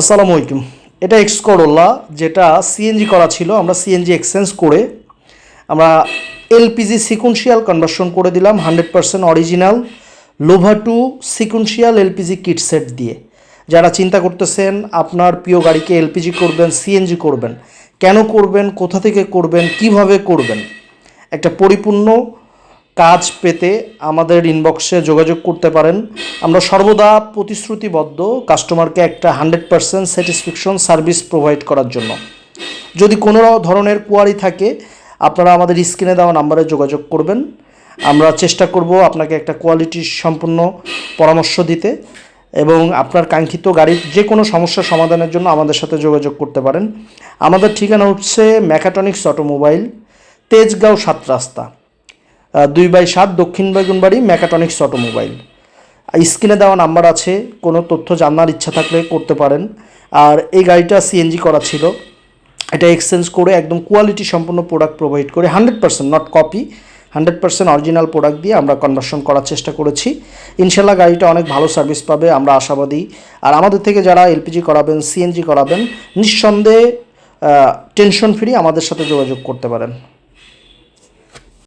আসসালামু আলাইকুম। এটা এক্স করোলা যেটা সিএনজি করা ছিল, আমরা সিএনজি এক্সচেঞ্জ করে আমরা এলপিজি সিকুয়েন্সিয়াল কনভার্সন করে দিলাম hundred percent original Lovato sequential LPG kit set দিয়ে। যারা চিন্তা করতেছেন, আপনার প্রিয় গাড়িকে এলপিজি করবেন সিএনজি করবেন, কেন করবেন, কোথা থেকে করবেন, কীভাবে করবেন, একটা পরিপূর্ণ কাজ পেতে আমাদের ইনবক্সে যোগাযোগ করতে পারেন। আমরা সর্বদা প্রতিশ্রুতিবদ্ধ কাস্টমারকে একটা hundred percent satisfaction service provide করার জন্য। যদি কোনো ধরনের কোয়ারি থাকে, আপনারা আমাদের স্ক্রিনে দেওয়া নাম্বারে যোগাযোগ করবেন। আমরা চেষ্টা করব আপনাকে একটা কোয়ালিটি সম্পূর্ণ পরামর্শ দিতে এবং আপনার কাঙ্ক্ষিত গাড়ির যে কোনো সমস্যার সমাধানের জন্য আমাদের সাথে যোগাযোগ করতে পারেন। আমাদের ঠিকানা হচ্ছে ম্যাকাটনিক্স অটোমোবাইল তেজগাঁও সাত রাস্তা। দুই বাই সাত দক্ষিণ বেগুনবাড়ি ম্যাকাটনিক্স অটোমোবাইল। স্ক্রিনে দেওয়া নাম্বার আছে, কোনো তথ্য জানার ইচ্ছা থাকলে করতে পারেন। আর এই গাড়িটা সিএনজি করা ছিল। এটা এক্সচেঞ্জ করে একদম কোয়ালিটি সম্পূর্ণ প্রোডাক্ট প্রোভাইড করে hundred percent not copy hundred percent original product দিয়ে আমরা কনভার্সন করার চেষ্টা করেছি। ইনশাল্লাহ গাড়িটা অনেক ভালো সার্ভিস পাবে, আমরা আশাবাদী। আর আমাদের থেকে যারা এলপিজি করাবেন সিএনজি করাবেন, নিঃসন্দেহে টেনশন ফ্রি আমাদের সাথে যোগাযোগ করতে পারেন।